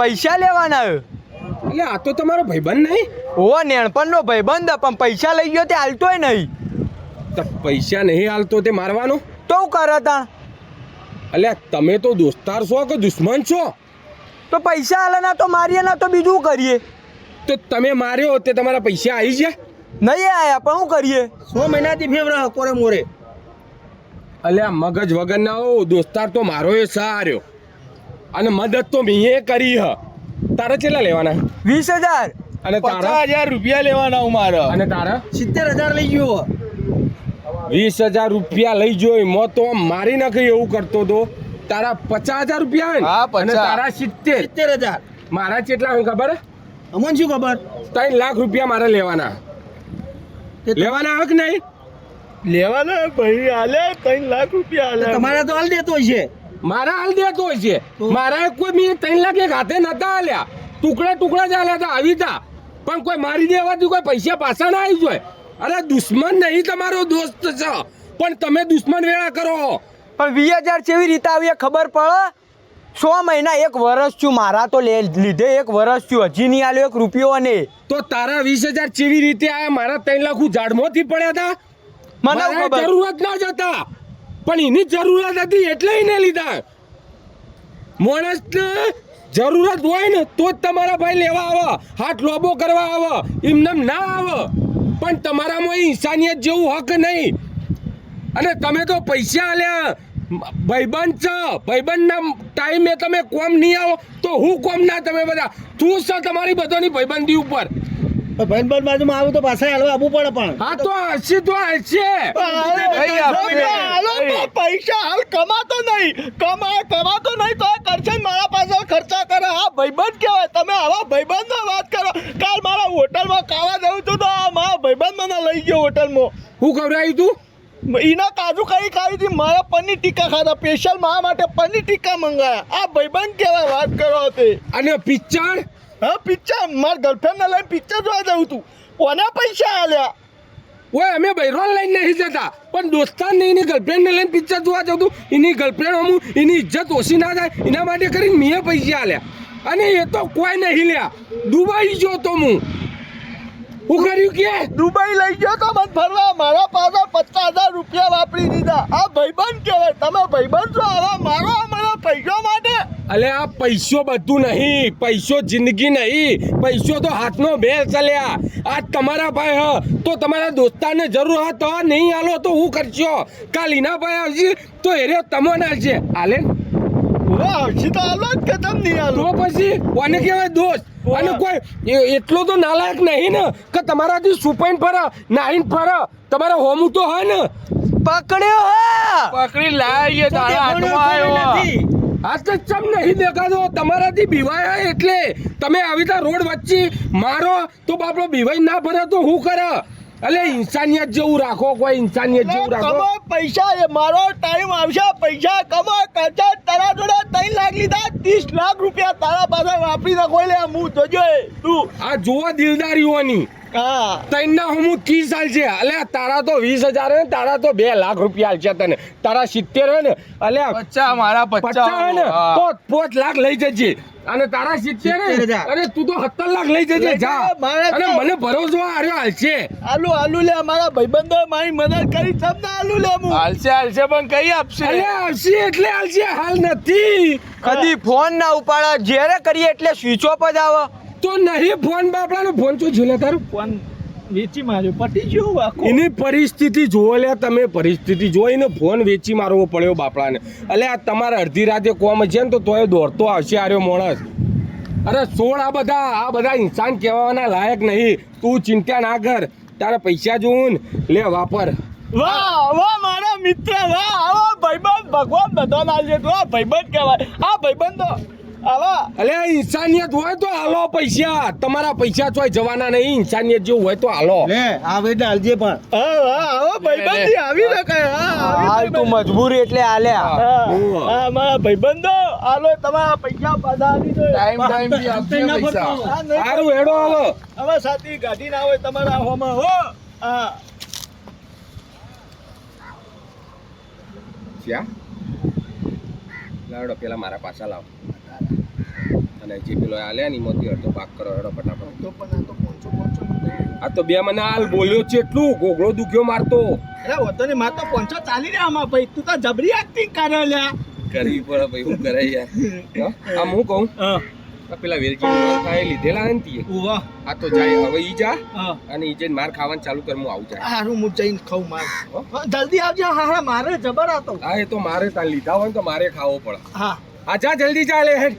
પૈસા લેવાના. એટલે આ તો તમારો ભાઈબંધ નહીં? ઓ નેણપણનો ભાઈબંધ પણ પૈસા લઈ ગયો તે હાલતોય નહીં. તો પૈસા નહીં હાલતો તે મારવાનો? તો હું કરે તા? એટલે તમે તો દોસ્તાર છો કે દુશ્મન છો? તો પૈસા હાલે ના તો મારીએ ના તો બીજું કરીએ? તો તમે માર્યો તે તમારા પૈસા આવી ગયા? નહીં આયા પણ શું કરીએ? સો મહિનાથી ફેવરા કોરે મોરે. અલ્યા મગજ વગર ના હો દોસ્તાર તો મારો એ સાર્યો. અને મદદ તો મેં કરી હ. તારે કેટલા લેવાના? વીસ હજાર. અને તારા? હજાર રૂપિયા લેવાના હું મારા. અને તારા? સિત્તેર હજાર લઈ ગયો. વીસ હજાર રૂપિયા લઈ જોઈ. મો તો આમ મારી નાખી એવું કરતો તો. તારા પચાસ હજાર રૂપિયા હોય ને? અને તારા સિત્તેર. સિત્તેર હજાર. મારા કેટલા હોય ખબર? અમને શું ખબર? ત્રણ લાખ રૂપિયા મારે લેવાના. લેવાના હોય કે નહીં? લેવાના ભાઈ હાલે ત્રણ લાખ રૂપિયા હાલે તમારા તો હાલ દેતો છે મારા હાલ દેતો હોય છે. મારા કોઈ મેં ત્રણ લાખ એક હાથે નતા આલ્યા. ટુકડા ટુકડા જ હાલ્યા હતા આવી હતા પણ કોઈ મારી દેવાથી કોઈ પૈસા પાછા ના આવી જોઈએ અરે દુશ્મન નહીં તમારો દોસ્ત છે. પણ તમે દુશ્મન વેળા કરો. પણ વીસ હજાર કેવી રીતે આવી ખબર પડે? સો મહિના એક વર્ષ છું મારા તો લે લીધે એક વર્ષ છું હજી નહીં આલ્યો એક રૂપિયો અને તો તારા વીસ હજાર કેવી રીતે આયા મારા ત્રણ લાખ હું ઝાડમાંથી પડ્યા હતા? મને જરૂરત ના જતા પણ એની જરૂરત હતી એટલે એને લીધા. માણસને જરૂરત હોય ને તો જ તમારા ભાઈ લેવા આવે, હાથ લોબો કરવા આવે, એમને ના આવે. પણ તમારામાં ઇન્સાનિયત જેવું હક નહીં. અને તમે તો પૈસા આલ્યા. ભાઈબંધ છો. ભાઈબંધના ટાઈમે તમે કોમ નહીં આવો, તો હું કોમ ના તમે બધા? તું છો તમારી બધાની ભાઈબંધી ઉપર. ભાઈ ભાઈ બાજુમાં આવું તો પાછા હાલવા આવવું પડે પણ. હા તો હસી તો. હાલો પૈસા હાલ કમાતો નહીં. કમા કમાતો નહીં તો કરશે મારા પાસે ખર્ચા કરે. હા ભાઈબંધ કહેવાય. તમે આવા ભાઈબંધનો વાત કરો. કાલ મારા હોટલમાં ખાવા જવું છું તો મારા ભાઈબંધ મને લઈ ગયો હોટલમાં. હું ખવડાવ્યું તું? એના કાજુ કઈ ખાવી હતી મારા પનીર ટીકા ખાધા. સ્પેશિયલ મારા માટે પનીર ટીકા મંગાયા. આ ભાઈબંધ કહેવાય વાત કરો હતી અને પિક્ચર હા પિક્ચર મારા ગર્લફ્રેન્ડને લઈને પિક્ચર જોવા જવું હતું કોના પૈસા આલ્યા? ઓય અમે બૈરોન લઈને નહીં જતા. પણ દોસ્તાર ને એની ગર્લફ્રેન્ડને લઈને પિક્ચર જોવા જતું એની ગર્લફ્રેન્ડ અમુક એની ઇજ્જત ઓછી ના થાય. એના માટે કરીને મેં પૈસા આલ્યા. અને એ તો કોઈ નહીં લ્યા. દુબઈ જો તો હું. હું કર્યું કે? દુબઈ લઈ ગયો તો મને ફરવા. મારા પાસે પચાસ હજાર રૂપિયા વાપરી દીધા. આ ભાઈબંધ કહેવાય. તમે ભાઈબંધ છો આવા મારો મને પૈસા અલે આ પૈસો બધું નહીં પૈસો જિંદગી નહીં પૈસો તો હાથનો ભેર ચાલ્યા. આ તમારા ભાઈ હ તો તમારા દોસ્તારને જરૂર હા તો નહીં હાલો તો હું કરશો? કાલ ઇના ભાઈ આવશે તો એરે તમને આવશે હાલે? આવશે તો હાલો જ કે તમ નહીં હાલો. તો પછી કોને કહેવાય દોસ્ત? અને કોઈ એટલો તો નાલાયક નહીં ને કે તમારાથી સુપાઈને ફરે નાહીને ફરે. તમારા હોમું તો હોય ને? પકડ્યો હા. પકડી લાવીએ તારા હાથમાં આવ્યો. આ તો ચમ નહીં દેખાતો. તમારાથી બીવાય એટલે. તમે આવી રીતે રોડ વચ્ચે મારો તો બાપડો બીવાઈ ના ભરે તો હું કરે? અલે ઇન્સાનિયત જેવું રાખો કોઈ ઇન્સાનિયત જેવું રાખો. કમાય પૈસા એ મારો ટાઈમ આવશે. પૈસા કમા કરતા તારા જોડે ત્રણ લાખ લીધા ત્રીસ લાખ રૂપિયા તારા પાસે વાપરી નાખો. એટલે હું જોજો એ, તું. આ જોવા દિલદારીઓની. તૈના હું ત્રીસ સાલ છે. અલે તારા તો વીસ હજાર હે ને તારા તો બે લાખ રૂપિયા છે તને. તારા સિત્તેર હે ને અલે પચાસ મારા પચાસ હે ને તો પોચ લાખ લઈ જજે. અને તારા સિત્તેર હે અને તું તો સત્તર લાખ લઈ જજે જા. અને મને ભરોસો આર્યો હાલશે આલુ આલુ લે મારા ભાઈબંધો મારી મદદ કરી તમને આલુ લે હું. હાલશે હાલશે પણ કઈ આપશે? અલે આવશે એટલે આવશે હાલ નથી. કદી ફોન ના ઉપાડા જ્યારે કરીએ એટલે સ્વિચ ઓફ જ આવે. તો નહીં ફોન બાપડાનો ફોન તો ઝીલે તારું? ફોન વેચી માર્યો પટી જો આખો. એની પરિસ્થિતિ જોવો લે તમે પરિસ્થિતિ જોઈને ફોન વેચી મારવો પડ્યો બાપડાને. એટલે આ તમારે અડધી રાતે કોમ છે ને તો તોય દોડતો આવશે આર્યો માણસ. અરે સોળ આ બધા આ બધા ઇન્સાન કહેવાના લાયક નહીં. તું ચિંતા ના કર. તારે પૈસા જોઉં લે વાપર. વાહ વાહ મારા મિત્ર વાહ આવો ભાઈબંધ ભગવાન બધા ના છે આ ભાઈબંધ કહેવાય. આ ભાઈબંધ આવા અલે ઇન્સાનિયત હોય તો હાલો પૈસા. તમારા પૈસા ચોય જવાના નહીં. ઇન્સાનિયત જેવું હોય તો હાલો. લે આવે હાલજે પણ. આવો હા ભાઈબંધ આવી ને કઈ હાલ તું મજબૂરી એટલે આલ્યા હા, મારા ભાઈબંધો હાલો તમારા પૈસા પાછા આવી દો ટાઈમ ટાઈમથી આપશે પૈસા. સારું હેડો હાલો. હવે સાથી ગાડી ના હોય તમારા હોમાં હો. હા. શ્યા? લાડો પેલા મારા પાછા લાવ. અને જે પેલો આલ્યા ની મોતી અડધો પાક કરો એડો ફટાફટ. તો પણ આ તો પોંચો પોંચો આ તો બે મને હાલ બોલ્યો છે એટલું ગોગળો દુખ્યો મારતો. અરે હોતો માર મારે તો પોંચો ચાલી રહ્યા આમાં ભાઈ. તું તો જબરી એક્ટિંગ કરે લ્યા કરવી પડે ભાઈ હું કરે યાર. આમ હું કહું? હા. પેલા વેલજી ખાય લીધેલા ને તીએ? આ તો જાય હવે ઈ જા. હા. અને ઈ જઈને માર ખાવાનું ચાલુ કર હું આવું જાય. હારું હું જઈને ખાઉં માર. જલ્દી આવજો હા હા મારે જબર હતો. હા એ તો મારે ત્યાં લીધા હોય તો મારે ખાવો પડે. હા. આ જા જલ્દી ચાલે હેડ.